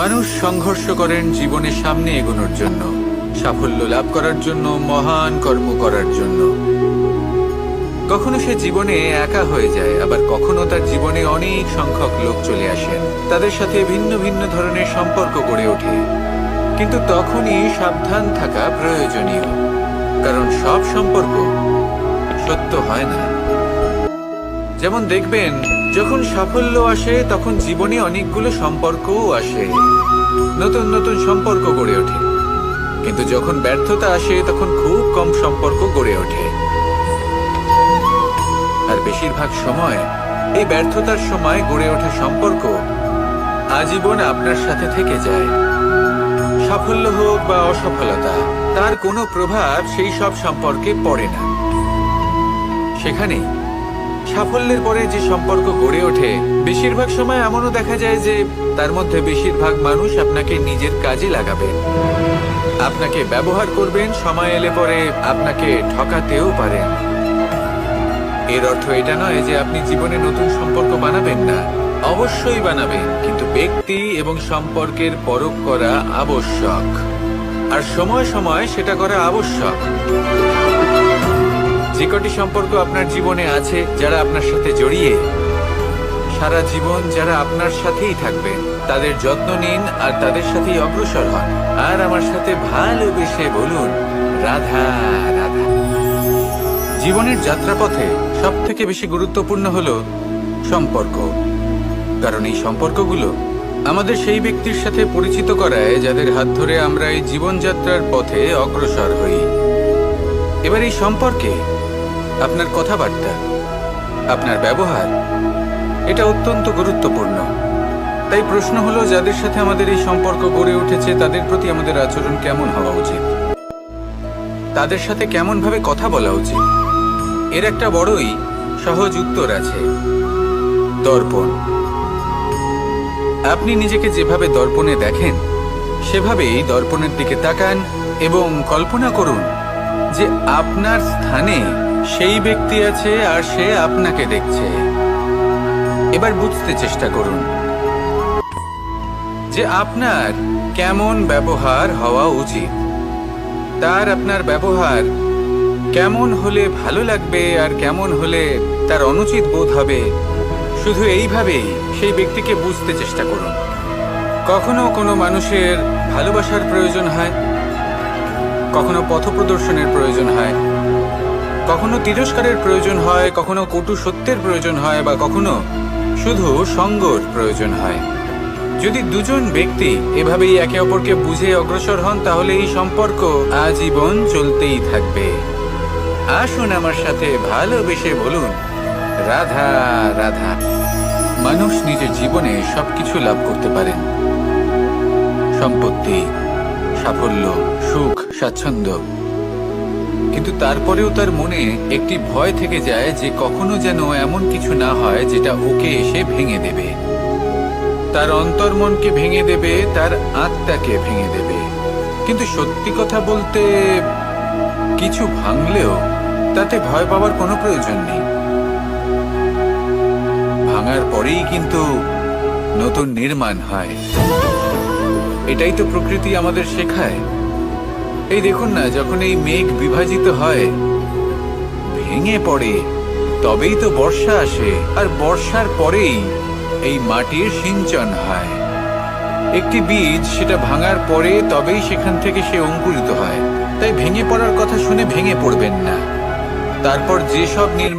মানুষ সংঘর্ষ করেন জীবনের সামনে এগোনোর জন্য, সাফল্য লাভ করার জন্য, মহান কর্ম করার জন্য। কখনো সে জীবনে একা হয়ে যায়, আবার কখনো তার জীবনে অনেক সংখ্যক লোক চলে আসেন, তাদের সাথে ভিন্ন ভিন্ন ধরনের সম্পর্ক গড়ে ওঠে। কিন্তু তখনই সাবধান থাকা প্রয়োজনীয়, কারণ সব সম্পর্ক সত্য হয় না। যেমন দেখবেন, যখন সাফল্য আসে, তখন জীবনে অনেকগুলো সম্পর্কও আসে। নতুন নতুন সম্পর্ক গড়ে ওঠে। কিন্তু যখন ব্যর্থতা আসে, তখন খুব কম সম্পর্ক গড়ে ওঠে। আর বেশিরভাগ সময়, এই ব্যর্থতার সময় গড়ে ওঠা সম্পর্ক আজীবন আপনার সাথে থেকে যায়। সাফল্য হোক বা অসফলতা, তার কোনো প্রভাব সেই সব সম্পর্কে পড়ে না। সেখানে সাফল্যের পরে যে সম্পর্ক গড়ে ওঠে, বেশিরভাগ সময় এমনও দেখা যায় যে তার মধ্যে বেশিরভাগ মানুষ আপনাকে নিজের কাজে লাগাবেন আপনাকে ব্যবহার করবেন, সময় এলে পরে আপনাকে ঠকাতেও পারেন। এর অর্থ এটা নয় যে আপনি জীবনে নতুন সম্পর্ক বানাবেন না। অবশ্যই বানাবেন, কিন্তু ব্যক্তি এবং সম্পর্কের পরখ করা আবশ্যক। আর সময় সময় সেটা করা আবশ্যক। যে কটি সম্পর্ক আপনার জীবনে আছে যারা আপনার সাথে জড়িয়ে, সারা জীবন যারা আপনার সাথেই থাকবে, তাদের যত্ন নিন আর তাদের সাথেই অগ্রসর হন। আর আমার সাথে ভালোবেসে বলুন, রাধা রাধা। জীবনের যাত্রাপথে সব থেকে বেশি গুরুত্বপূর্ণ হলো সম্পর্ক। কারণ এই সম্পর্কগুলো আমাদের সেই ব্যক্তির সাথে পরিচিত করায় যাদের হাত ধরে আমরা এই জীবনযাত্রার পথে অগ্রসর হই। এবার এই সম্পর্কে আপনার কথাবার্তা, আপনার ব্যবহার, এটা অত্যন্ত গুরুত্বপূর্ণ। তাই প্রশ্ন হলো, যাদের সাথে আমাদের এই সম্পর্ক গড়ে উঠেছে, তাদের প্রতি আমাদের আচরণ কেমন হওয়া উচিত? তাদের সাথে কেমন ভাবে কথা বলা উচিত? এর একটা বড়ই সহজ উত্তর আছে, দর্পণ। আপনি নিজেকে যেভাবে দর্পণে দেখেন, সেভাবেই দর্পণের দিকে তাকান এবং কল্পনা করুন যে আপনার স্থানে সেই ব্যক্তি আছে আর সে আপনাকে দেখছে। এবার বুঝতে চেষ্টা করুন যে আপনার কেমন ব্যবহার হওয়া উচিত। তার আপনার ব্যবহার কেমন হলে ভালো লাগবে আর কেমন হলে তার অনুচিত বোধ হবে। শুধু এইভাবেই সেই ব্যক্তিকে বুঝতে চেষ্টা করুন। কখনো কোনো মানুষের ভালোবাসার প্রয়োজন হয়, কখনো পথপ্রদর্শনের প্রয়োজন হয় কখনো তিরস্কারের প্রয়োজন হয়, কখনো কটু সত্যের প্রয়োজন হয় বা কখনো শুধু সঙ্গর প্রয়োজন হয়। যদি দুজন ব্যক্তি এভাবেই একে অপরকে বুঝে অগ্রসর হন, তাহলে এই সম্পর্ক আজীবন চলতেই থাকবে। আসুন আমার সাথে ভালোবেসে বলুন, রাধা রাধা, মানুষ নিজের জীবনে সবকিছু লাভ করতে পারেন। সম্পত্তি, সাফল্য, সুখ, স্বাচ্ছন্দ্য কিন্তু তারপরেও তার মনে একটি ভয় থেকে যায় যে কখনো যেন এমন কিছু না হয় যেটা ওকে এসে ভেঙে দেবে। তার অন্তর্মনকে ভেঙে দেবে, তার আত্মাকে ভেঙে দেবে। কিন্তু সত্যি কথা বলতে, কিছু ভাঙলেও তাতে ভয় পাওয়ার কোনো প্রয়োজন নেই। ভাঙার পরেই কিন্তু নতুন নির্মাণ হয়। এটাই তো প্রকৃতি আমাদের শেখায়। এই দেখুন না, যখন এই মেঘ বিভাজিত হয়, ভেঙে পড়ে, তবেই তো বর্ষা আসে। আর বর্ষার পরেই এই মাটির সিঞ্চন হয়। একটি বীজ সেটা ভাঙার পরে তবেই সেখান থেকে সে অঙ্কুরিত হয়। তাই ভেঙে পড়ার কথা শুনে ভেঙে পড়বেন না। তারপর যেসব নির্মাণ